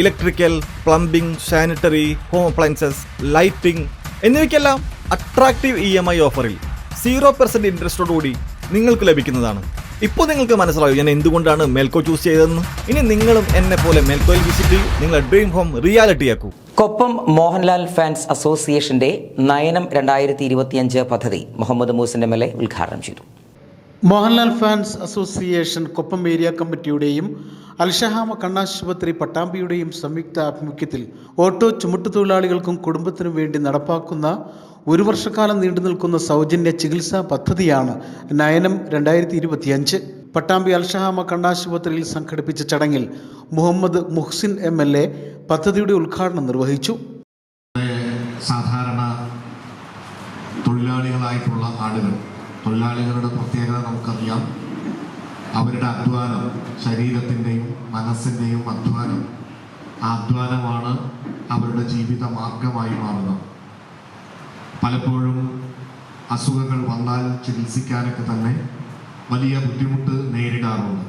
Electrical plumbing sanitary home appliances lighting എന്നിവയ്ക്കെല്ലാം attractive E M I ഓഫറിൽ zero percent ഇൻട്രസ്റ്റോടുകൂടി നിങ്ങൾക്ക് ലഭിക്കുന്നതാണ്. ഇപ്പോൾ നിങ്ങൾക്ക് മനസ്സിലാവും ഞാൻ എന്തുകൊണ്ടാണ് മെൽക്കോ ചൂസ് ചെയ്തതെന്ന്? ഇനി നിങ്ങളും എന്നെ പോലെ മേൽക്കോയിൽ വിസിറ്റ് ചെയ്യും. നിങ്ങളുടെ ഡ്രീം ഹോം റിയാലിറ്റി ആക്കൂ. കൊപ്പം മോഹൻലാൽ ഫാൻസ് അസോസിയേഷന്റെ നയനം രണ്ടായിരത്തി ഇരുപത്തിയഞ്ച് പദ്ധതി Muhammad Muhsin M L A ഉദ്ഘാടനം ചെയ്തു. Mohanlal fans association Koppam area കമ്മിറ്റിയുടെയും Alshahama കണ്ണാശുപത്രി പട്ടാമ്പിയുടെയും സംയുക്ത ആഭിമുഖ്യത്തിൽ ഓട്ടോ ചുമട്ടുതൊഴിലാളികൾക്കും കുടുംബത്തിനും വേണ്ടി നടപ്പാക്കുന്ന ഒരു വർഷക്കാലം നീണ്ടു നിൽക്കുന്ന സൗജന്യ ചികിത്സാ പദ്ധതിയാണ് നയനം രണ്ടായിരത്തി ഇരുപത്തിയഞ്ച് പട്ടാമ്പി അൽഷഹാമ കണ്ണാശുപത്രിയിൽ സംഘടിപ്പിച്ച ചടങ്ങിൽ Muhammad Muhsin M L A പദ്ധതിയുടെ ഉദ്ഘാടനം നിർവഹിച്ചു. സാധാരണ തൊഴിലാളികളായിട്ടുള്ള ആളുകൾ തൊഴിലാളികളുടെ പ്രത്യേകത അവരുടെ അധ്വാനം ശരീരത്തിന്റെയും മനസ്സിന്റെയും അധ്വാനം ആ അധ്വാനമാണ് അവരുടെ ജീവിത മാർഗമായി മാറുന്നത്. പലപ്പോഴും അസുഖങ്ങൾ വന്നാൽ ചികിത്സിക്കാനൊക്കെ തന്നെ വലിയ ബുദ്ധിമുട്ട് നേരിടാറുണ്ട്.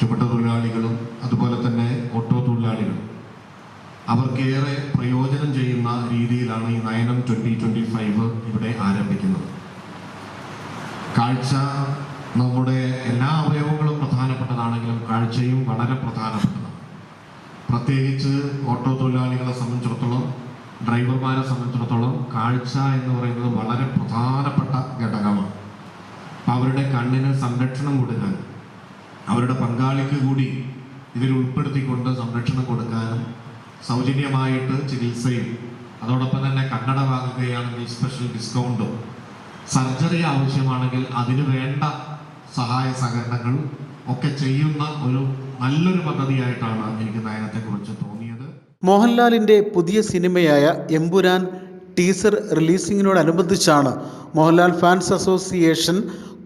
ചുമട്ട തൊഴിലാളികളും അതുപോലെ തന്നെ ഓട്ടോ തൊഴിലാളികളും. അവർക്കേറെ പ്രയോജനം ചെയ്യുന്ന രീതിയിലാണ് ഈ നയനം ട്വന്റി ട്വന്റി ഫൈവ് ഇവിടെ ആരംഭിക്കുന്നത്. കാഴ്ച നമ്മുടെ കാഴ്ചയും വളരെ പ്രധാനപ്പെട്ടതാണ്. പ്രത്യേകിച്ച് ഓട്ടോ തൊഴിലാളികളെ സംബന്ധിച്ചിടത്തോളം ഡ്രൈവർമാരെ സംബന്ധിച്ചിടത്തോളം കാഴ്ച എന്ന് പറയുന്നത് വളരെ പ്രധാനപ്പെട്ട ഘടകമാണ്. അവരുടെ കണ്ണിന് സംരക്ഷണം കൊടുക്കാൻ അവരുടെ പങ്കാളിക്ക് കൂടി ഇതിൽ ഉൾപ്പെടുത്തിക്കൊണ്ട് സംരക്ഷണം കൊടുക്കാനും സൗജന്യമായിട്ട് ചികിത്സയും അതോടൊപ്പം തന്നെ കണ്ണട വാങ്ങുകയാണെങ്കിൽ സ്പെഷ്യൽ ഡിസ്കൗണ്ടും സർജറി ആവശ്യമാണെങ്കിൽ അതിന് വേണ്ട സഹായ സഹകരണങ്ങൾ ഒക്കെ ചെയ്യുന്ന ഒരു നല്ലൊരു പദ്ധതിയായിട്ടാണ് എനിക്ക് നയനത്തെക്കുറിച്ച് തോന്നിയത്. മോഹൻലാലിന്റെ പുതിയ സിനിമയായ Empuraan teaser റിലീസിങ്ങിനോടനുബന്ധിച്ചാണ് Mohanlal fans association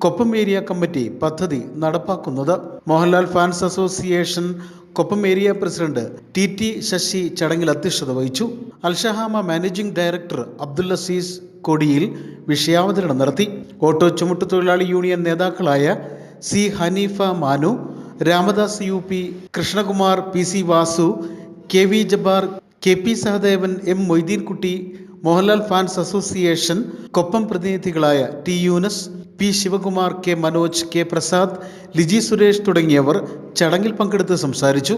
Koppam area committee പദ്ധതി നടപ്പാക്കുന്നത്. Mohanlal fans association Koppam area president T T Sasi ചടങ്ങിൽ അധ്യക്ഷത വഹിച്ചു. അൽഷഹാമ മാനേജിംഗ് ഡയറക്ടർ അബ്ദുൽ അസീസ് കൊടിയിൽ വിഷയാവതരണം നടത്തി. ഓട്ടോ ചുമട്ടുതൊഴിലാളി യൂണിയൻ നേതാക്കളായ C Haneefa Manu Ramadas U P Krishnakumar P C Vasu K V Jabbar K P Sahadevan M Moideenkutty Mohanlal fans association Koppam പ്രതിനിധികളായ T Yoonus P Sivakumar K Manoj K Prasad Liji Suresh തുടങ്ങിയവർ ചടങ്ങിൽ പങ്കെടുത്ത് സംസാരിച്ചു.